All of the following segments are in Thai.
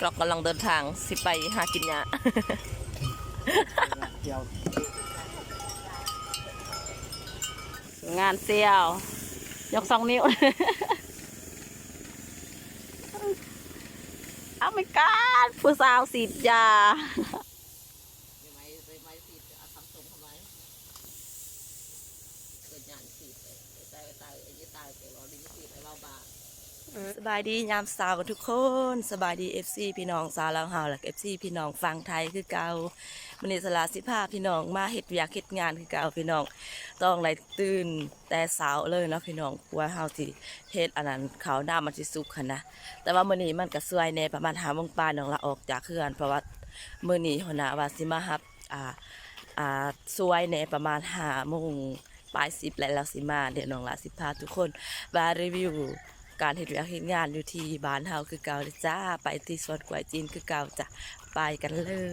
กรอกกำลังเดินทางสิไปหากินยาเียวงานเซียว ยกสองนิ้ว เอาไม่กาดผู้สาวสีดยาไม่ไม่ไม่ผิดเอาทำทรงทำไมเกิดงานผิดเลยตายตายไอ้ยี่ตายเกี่ยวกับดิ้นผิดไอ้เบาบา สบายดียามสาวกันทุกคนสบายดีเอฟซีพี่น้องสาวลาวเฮาและเอฟซีพี่น้องฟังไทยคือเก่ามันนี้สลาสิพาพี่น้องมาเฮ็ดอยากเฮ็ดงานคือเก่าพี่น้องต้องไลตื่นแต่เช้าเลยเนาะพี่น้องกลัวเฮาสิเฮ็ดอันนั้นขาวหน้ามันสิสุกหันนะแต่ว่ามื้อนี้มันก็สวยแน่ประมาณ5โมงปลายน้องละออกจากเฮือนเพราะว่ามื้อนี้หัวหน้าว่าสิมารับอ่าอ่าสวยแน่ประมาณ5โมงปลาย10แล้วเราสิมาเดี๋ยวน้องละสิพาทุกคนมารีวิว การเห็นเวียกเห็นงานอยู่ที่บ้านเฮาคือเก่าเลยจ้า ไปที่สวนกล้วยจีนคือเก่าจ้ะไปกันเลย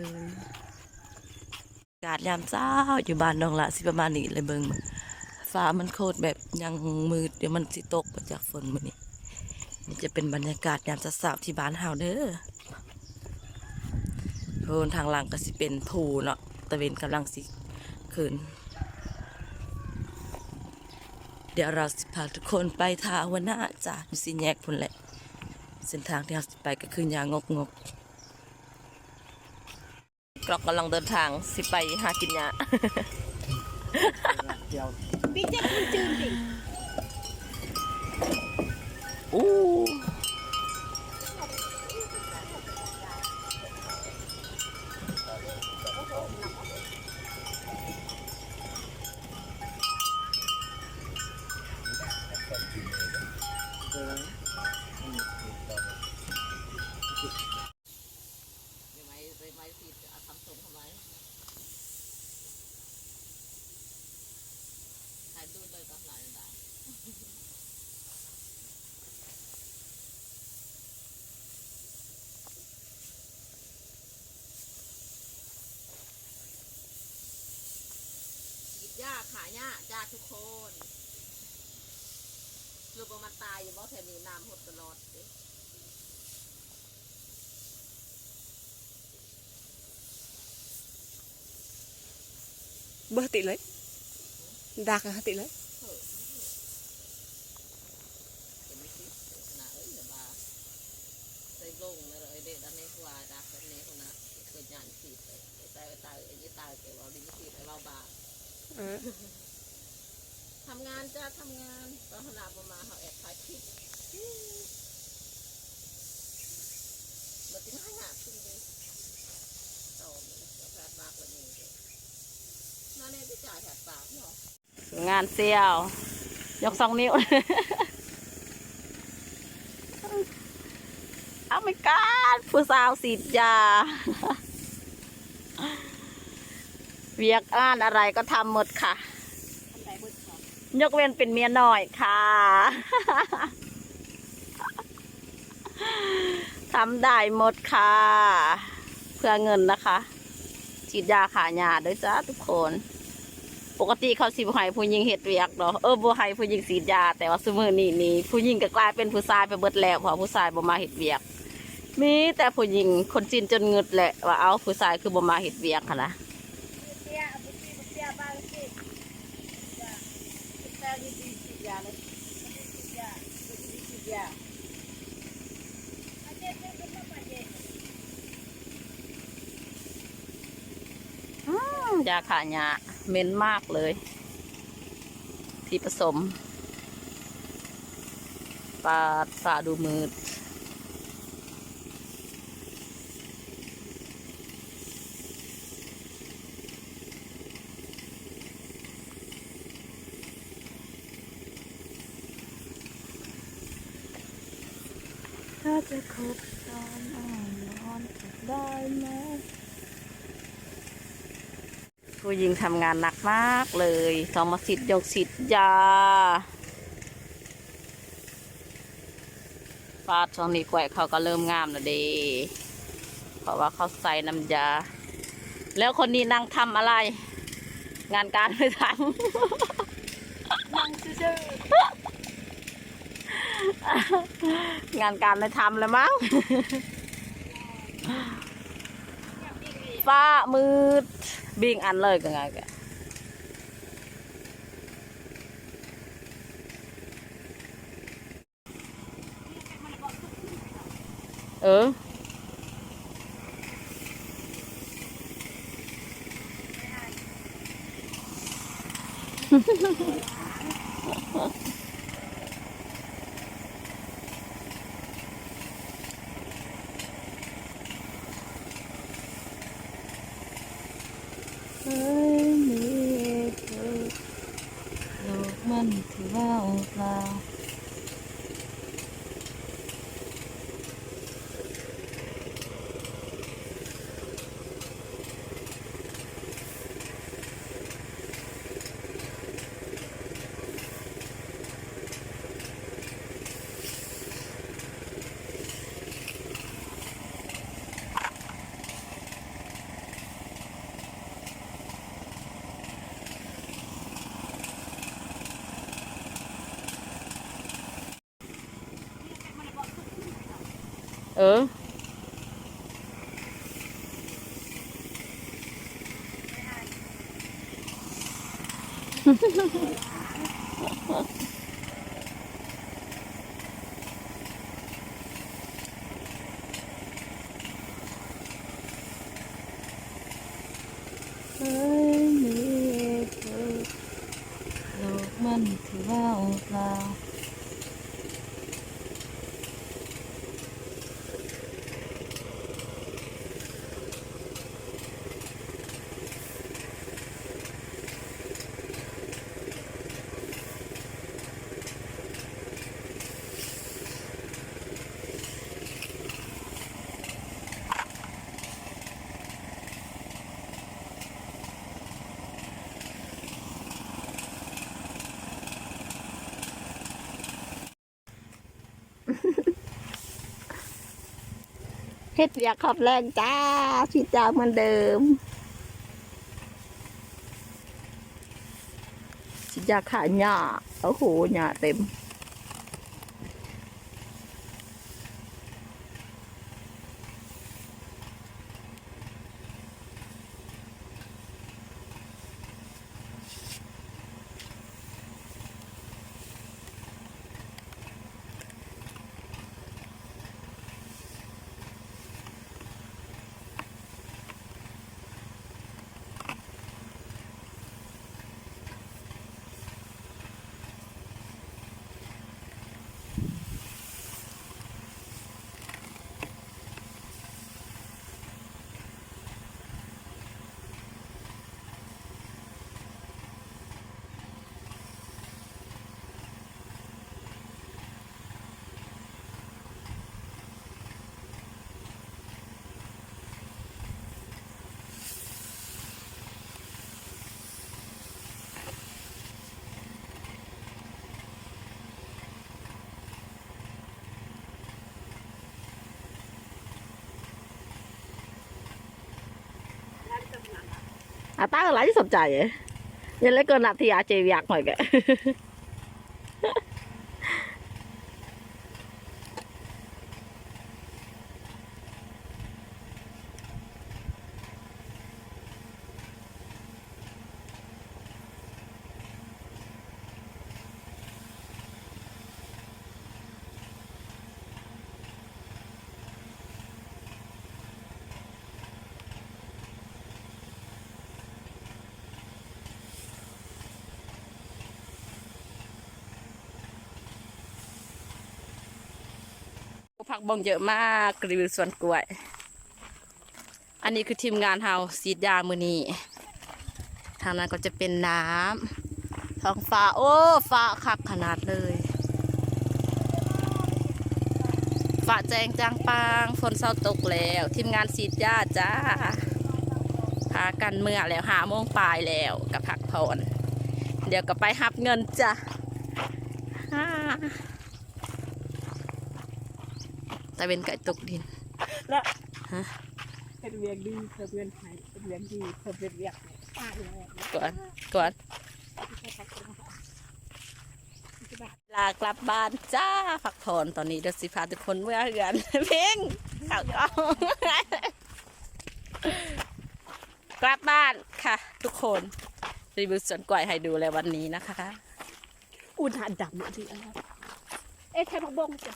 กาศยามเช้าอยู่บ้านนองละสิประมาณนี้เลยเบิงฟ้ามันโคตรแบบยังมืดเดี๋ยวมันสิตกมาจากฝนมื้อนี้นี่จะเป็นบรรยากาศยามเช้าที่บ้านเฮาเด้อโทนทางหลังก็สิเป็นภูเนาะตะเวนกำลังสิขึ้น เดี๋ยวเราสิพาทุกคนไปทางวันหน้าจ้ะอยู่สิแยกพุ่นแหละ เส้นทางที่เราสิไปก็คือยางกงกกรอกกำลังเดินทางสิไปหากินยาเดียวพี่เจ๊คุณจืนดิอู้ ไม่ไม่ไม่ผิดเอาทำทรงทำไมถ่ายดูเลยตอนไหนได้กินยาขายาจ้าทุกคน รูปว่ามันตายอยู่บ่แถวนี้น้ำหดตลอดเด้เบอร์ติดเลยดักอะติดเลยเห็นไหมคิดนะเอ้ยอ ทำงานจ้าทำงานตอนขนาดประมาณเขาแอบถ่ายคลิปมันจะง่ายหนักขึ้นเลยตมันจะแผดปากว่านี้เลยน่าเล่นที่จ่ายแผดปากเนาะงานเซียวยกสองนิ้วเอาไม่กาดผู้สาวสีดยา เวียกอ่านอะไรก็ทำหมดค่ะ ทำไรเบอร์สอง ยกเว้นเป็นเมียน้อยค่ะทำได้หมดค่ะ เพื่อเงินนะคะฉีดยาขายาด้วยจ้าทุกคน ปกติเขาสิบให้ผู้หญิงเฮ็ดเวียกเนาะเออบ่ให้ผู้หญิงฉีดยา แต่ว่าซุมื้อนี้นี่ผู้หญิงก็กลายเป็นผู้ชายไปเบิดแล้วเพราะผู้ชายบ่มาเฮ็ดเวียก มีแต่ผู้หญิงคนจีนจนเงึดแหละว่าเอาผู้ชายคือบ่มาเฮ็ดเวียกค่ะนะ เตี้ยบุตรีบุตรีบ้างสิยา แต่ดีดีสิยาเลยดียาดีสิยาอาเจ๊เจ๊ก็มาเจ๊ยาขายาเม้นมากเลย ที่ผสมปลาสาดูมืด จะคบตอนอ่อนนอนได้ไหมผู้หญิงทำงานหนักมากเลยต้องมาสิทธิ์ยกสิทธิ์ยาฟาดช่วงนี้กล้วยเขาก็เริ่มงามแล้วดีเพราะว่าเขาใส่น้ำยา แล้วคนนี้นั่งทำอะไร งานการไม่ทำนั่งซื่อ งานการไม่ทำแล้วมั้งฟ้ามืดบิงอันเลยกันไงแกเออ เฮ้ยมีเธอโลกมันถือว่างเปล่า เออเฮ้ยมีเธอโลกมันถือว่างเปล่า เฮ็ดอยากขับแรงจ้าพี่จ้าเหมือนเดิมชิจาขาหญ้าโอ้โหหญ้าเต็ม อาต้าอะไรที่สนใจเอ้ย ยักเกินนาทีอาเจวิยักหน่อยแกผักบงเยอะมากรีวิวสวนกล้วย อันนี้คือทีมงานเฮาสีดยามือนี้ทางนั้นก็จะเป็นน้ำท้องฟ้าโอ้ฟ้าคักขนาดเลยฟ้าแจ้งจางปางฝนเศร้าตกแล้ว ทีมงานสีดยาจ้าพากันเมื่อแล้วหาโมงปลายแล้วกับพักผ่อนเดี๋ยวก็ไปหับเงินจ้ะ ฮ่าแต่เป็นไก่ตกดินเป็นเวียงดีเธอเวียนไทยเป็นเวียงดีเธอเป็นเวียงป้าเลยก่อนก่อนลากลับบ้านจ้าพักผ่อนตอนนี้เดี๋ยวสิพาทุกคนเมื่อเหือนเพ่งข่าวกล้องลับบ้านค่ะ ทุกคนรีวิวสวนกล้วยให้ดูแล้ววันนี้นะคะ อุ่นหาดำอะดิอะไรเอ๊ะใครบักบงจ้ะ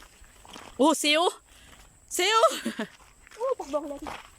อู้ซิว See you! Uh,